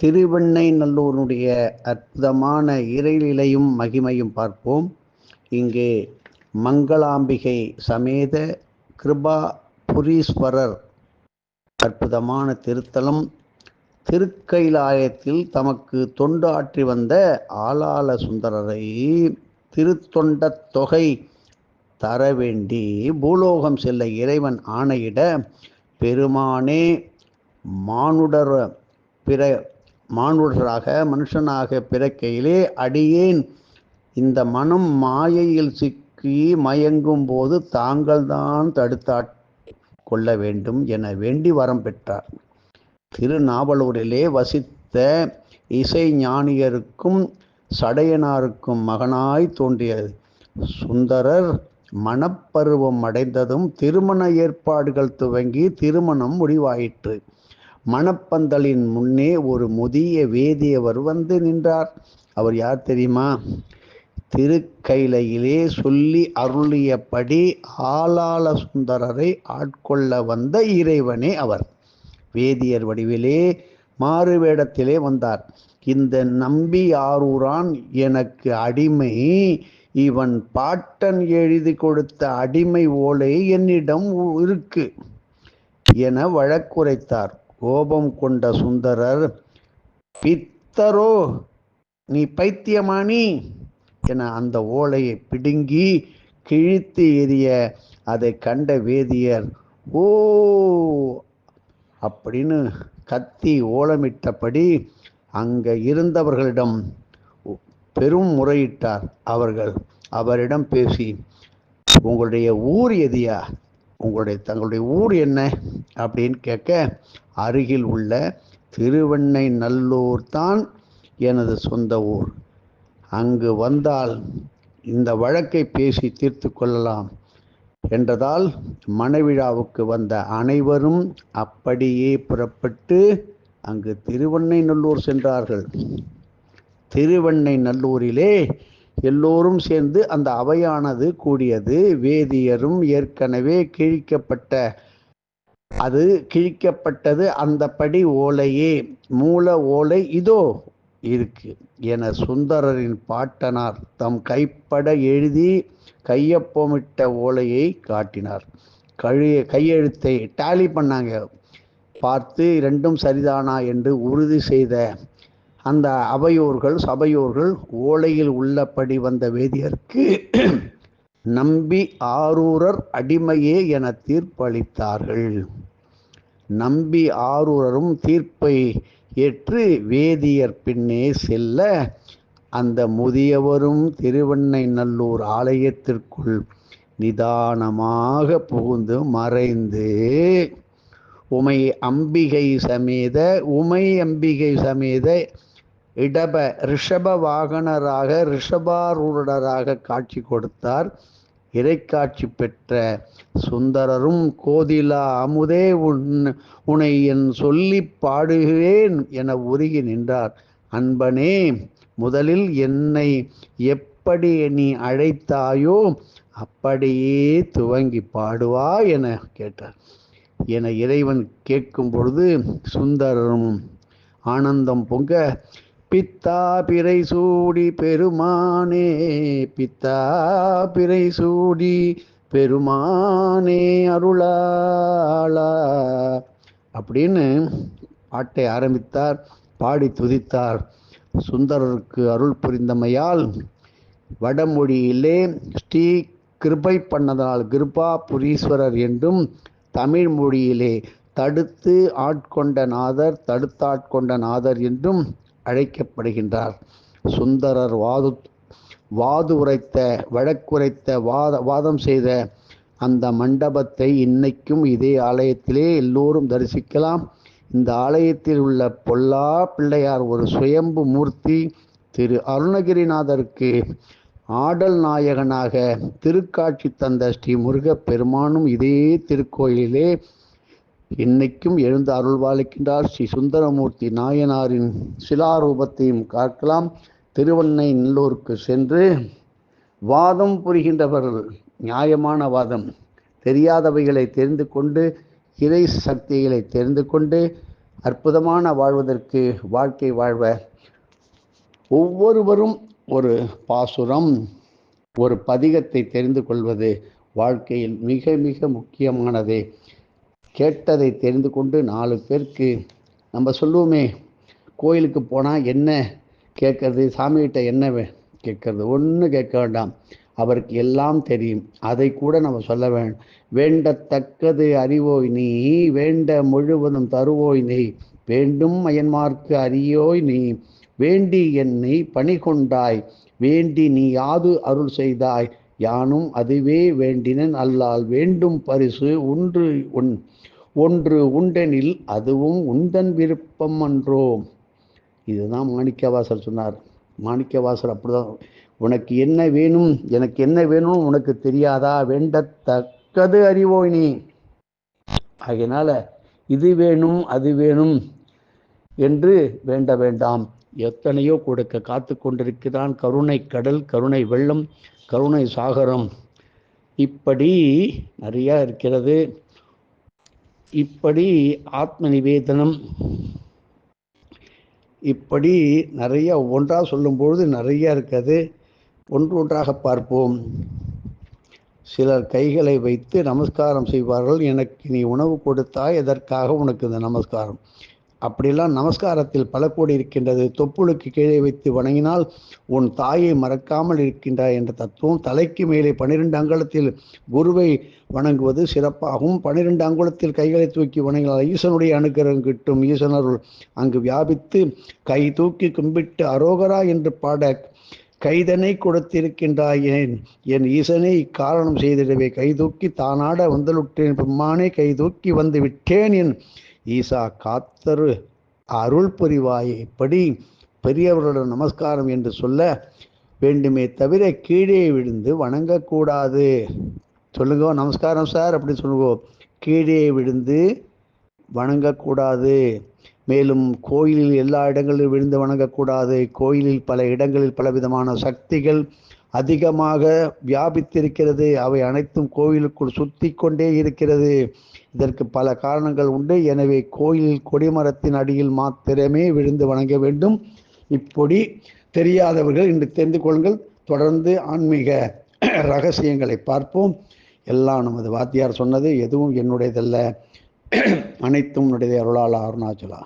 திருவெண்ணை நல்லூருடைய அற்புதமான இறைநிலையும் மகிமையும் பார்ப்போம். இங்கே மங்களாம்பிகை சமேத கிருபா புரீஸ்வரர் அற்புதமான திருத்தலம். திருக்கைலாயத்தில் தமக்கு தொண்டு ஆற்றி வந்த ஆளாள சுந்தரரை திருத்தொண்ட தொகை தர வேண்டி பூலோகம் செல்ல இறைவன் ஆணையிட பெருமானே மானுடர் பிற மானுடராக மனுஷனாக பிறக்கையிலே அடியேன். இந்த மனம் மாயையில் சிக்கி மயங்கும் போது தாங்கள்தான் தடுத்தாட் கொள்ள வேண்டும் என வேண்டி வரம் பெற்றார். திருநாவலூரிலே வசித்த இசை ஞானியருக்கும் சடையனாருக்கும் மகனாய் தோன்றிய சுந்தரர் மணப்பருவம் அடைந்ததும் திருமண ஏற்பாடுகள் துவங்கி திருமணம் முடிவாயிற்று. மணப்பந்தலின் முன்னே ஒரு முதிய வேதியவர் வந்து நின்றார். அவர் யார் தெரியுமா? திருக்கைலையிலே சொல்லி அருளியபடி ஆளாள சுந்தரரை ஆட்கொள்ள வந்த இறைவனே அவர். வேதியர் வடிவிலே மாறு வேடத்திலே வந்தார். இந்த நம்பி ஆரூரான் எனக்கு அடிமை இவன் பாட்டன் எழுதி கொடுத்த அடிமை ஓலை என்னிடம் இருக்கு என வழக்குரைத்தார். கோபம் கொண்ட சுந்தரர் பித்தரோ நீ பைத்தியமானி? என அந்த ஓலையை பிடுங்கி கிழித்து எறிய அதை கண்ட வேதியர் ஓ! அப்படின்னு கத்தி ஓலமிட்டபடி அங்கே இருந்தவர்களிடம் பெரும் முறையிட்டார் அவர்கள். அவரிடம் பேசி உங்களுடைய ஊர் எதியா? உங்களுடைய தங்களுடைய ஊர் என்ன? அப்படின்னு கேட்க அருகில் உள்ள திருவெண்ணை நல்லூர் தான் எனது சொந்த ஊர். அங்கு வந்தால் இந்த வழக்கை பேசி தீர்த்து கொள்ளலாம். என்றதால் மணவிழாவுக்கு வந்த அனைவரும் அப்படியே புறப்பட்டு அங்கு திருவெண்ணை நல்லூர் சென்றார்கள். திருவெண்ணை நல்லூரிலே எல்லோரும் சேர்ந்து அந்த அவையானது கூடியது. வேதியரும் ஏற்கனவே கிழிக்கப்பட்ட அது கிழிக்கப்பட்டது அந்த படி ஓலையே மூல ஓலை இதோ இருக்கு என சுந்தரரின் பாட்டனார் தம் கைப்பட எழுதி கையொப்பமிட்ட ஓலையை காட்டினார். கழு கையெழுத்தை டேலி பண்ணாங்க. பார்த்து ரெண்டும் சரிதானா என்று உறுதி செய்த அந்த அவையோர்கள் சபையோர்கள் ஓலையில் உள்ளபடி வந்த வேதியருக்கு நம்பி ஆரூரர் அடிமையே என தீர்ப்பளித்தார்கள். நம்பி ஆரூரரும் தீர்ப்பை ஏற்று வேதியர் பின்னே செல்ல அந்த முதியவரும் திருவெண்ணை நல்லூர் ஆலயத்திற்குள் நிதானமாக புகுந்து மறைந்து உமை அம்பிகை சமேத உமை அம்பிகை சமேத இடப ரிஷப வாகனராக ரிஷபாரூடராக காட்சி கொடுத்தார். இறைக்காட்சி பெற்ற சுந்தரரும் கோதிலா அமுதே உன் உனை என் சொல்லி பாடுகிறேன் என உருகி நின்றார். அன்பனே முதலில் என்னை எப்படி நீ அழைத்தாயோ அப்படியே துவங்கி பாடுவா என கேட்டார். என இறைவன் கேட்கும் பொழுது சுந்தரரும் ஆனந்தம் பொங்க பித்தா பிறை சூடி பெருமானே பித்தா பிறை சூடி பெருமானே அருளாளா. அப்படின்னு பாட்டை ஆரம்பித்தார் பாடி துதித்தார். சுந்தரருக்கு அருள் புரிந்தமையால் வடமொழியிலே ஸ்ரீ கிருபை பண்ணதால் கிருபா புரீஸ்வரர் என்றும் தமிழ் மொழியிலே தடுத்து ஆட்கொண்ட நாதர் தடுத்தாட்கொண்ட நாதர் என்றும் அழைக்கப்படுகின்றார். சுந்தரர் வாது வாது உரைத்த வழக்குரைத்த வாத வாதம் செய்த அந்த மண்டபத்தை இன்னைக்கும் இதே ஆலயத்திலே எல்லோரும் தரிசிக்கலாம். இந்த ஆலயத்தில் உள்ள பொல்லா பிள்ளையார் ஒரு சுயம்பு மூர்த்தி திரு அருணகிரிநாதருக்கு ஆடல் நாயகனாக திருக்காட்சி தந்த ஸ்ரீ முருகப் பெருமானும் இதே திருக்கோயிலிலே இன்னைக்கும் எழுந்து அருள்வாளிக்கின்றார் ஸ்ரீ சுந்தரமூர்த்தி நாயனாரின் சிலாரூபத்தையும் காக்கலாம். திருவண்ணை நல்லூருக்கு சென்று வாதம் புரிகின்றவர்கள் நியாயமான வாதம். தெரியாதவைகளை தெரிந்து கொண்டு இறை சக்திகளை தெரிந்து கொண்டு அற்புதமான வாழ்வதற்கு வாழ்க்கை வாழ்வ. ஒவ்வொருவரும் ஒரு பாசுரம் ஒரு பதிகத்தை தெரிந்து கொள்வது வாழ்க்கையில் மிக மிக முக்கியமானது. கேட்டதை தெரிந்து கொண்டு நாலு பேருக்கு நம்ம சொல்லுவோமே கோயிலுக்கு போனால் என்ன கேட்கறது சாமிகிட்ட என்ன வே- கேட்கறது? ஒன்றும் கேட்க வேண்டாம். அவருக்கு எல்லாம் தெரியும். அதை கூட நம்ம சொல்ல வேண்டும் வேண்டத்தக்கது அறிவோய் நீ வேண்ட முழுவதும் தருவோய் நீ வேண்டும் அயன்மார்க்கு அறியோய் நீ வேண்டி என்னை பணி கொண்டாய் வேண்டி நீ யாது அருள் செய்தாய் யானும் அதுவே வேண்டினன் அல்லால் வேண்டும் பரிசு ஒன்று உன் ஒன்று உண்டெனில் அதுவும் உந்தன் விருப்பம் அன்றோ. இதுதான் மாணிக்கவாசர் சொன்னார். மாணிக்கவாசர் அப்படிதான் உனக்கு என்ன வேணும் எனக்கு என்ன வேணும் உனக்கு தெரியாதா? வேண்டத்தக்கது அறிவோய் நீ ஆகையினால இது வேணும் அது வேணும் என்று வேண்ட வேண்டாம். எத்தனையோ கொடுக்க காத்து கொண்டிருக்கிறான். கருணை கடல் கருணை வெள்ளம் கருணை சாகரம். இப்படி நிறையா இருக்கிறது. இப்படி ஆத்ம நிவேதனம். இப்படி நிறைய ஒன்றாக சொல்லும்பொழுது நிறைய இருக்குது ஒன்று ஒன்றாக பார்ப்போம். சிலர் கைகளை வைத்து நமஸ்காரம் செய்வார்கள். எனக்கு நீ உணவு கொடுத்தாய் எதற்காக உனக்கு இந்த நமஸ்காரம்? அப்படிலாம் நமஸ்காரத்தில் பல கோடி இருக்கின்றது. தொப்புளுக்கு கீழே வைத்து வணங்கினால் உன் தாயை மறக்காமல் இருக்கின்றாய் என்ற தத்துவம். தலைக்கு மேலே பனிரெண்டு அங்குலத்தில் குருவை வணங்குவது சிறப்பாகவும் பன்னிரெண்டு அங்குலத்தில் கைகளை தூக்கி வணங்கினால் ஈசனுடைய அனுகிரகம் கிட்டும். ஈசனருள் அங்கு வியாபித்து கை தூக்கி கும்பிட்டு அரோகரா என்று பாட கைதனை கொடுத்திருக்கின்றாய். ஏன் என் ஈசனை இக்காரணம் செய்திடவே. கைதூக்கி தானாட வந்தலுட்டேன் பெம்மானே கைதூக்கி வந்து விட்டேன் என் ஈசா காத்தரு அருள் புரிவாய். இப்படி பெரியவர்களிடம் நமஸ்காரம் என்று சொல்ல வேண்டுமே தவிர கீழே விழுந்து வணங்கக்கூடாது. சொல்லுங்க நமஸ்காரம் சார் அப்படி சொல்லுங்க. கீழே விழுந்து வணங்கக்கூடாது. மேலும் கோயிலில் எல்லா இடங்களிலும் விழுந்து வணங்கக்கூடாது. கோயிலில் பல இடங்களில் பலவிதமான சக்திகள் அதிகமாக வியாபித்திருக்கிறது. அவை அனைத்தும் கோயிலுக்குள் சுத்தி கொண்டே இருக்கிறது. இதற்கு பல காரணங்கள் உண்டு. எனவே கோயிலில் கொடிமரத்தின் அடியில் மாத்திரமே விழுந்து வணங்க வேண்டும். இப்படி தெரியாதவர்கள் இன்று தெரிந்து கொள்ளுங்கள். தொடர்ந்து ஆன்மீக ரகசியங்களை பார்ப்போம். எல்லாம் நமது வாத்தியார் சொன்னது எதுவும் என்னுடையதல்ல. அனைத்தும் என்னுடைய அருளாளா அருணாச்சலா.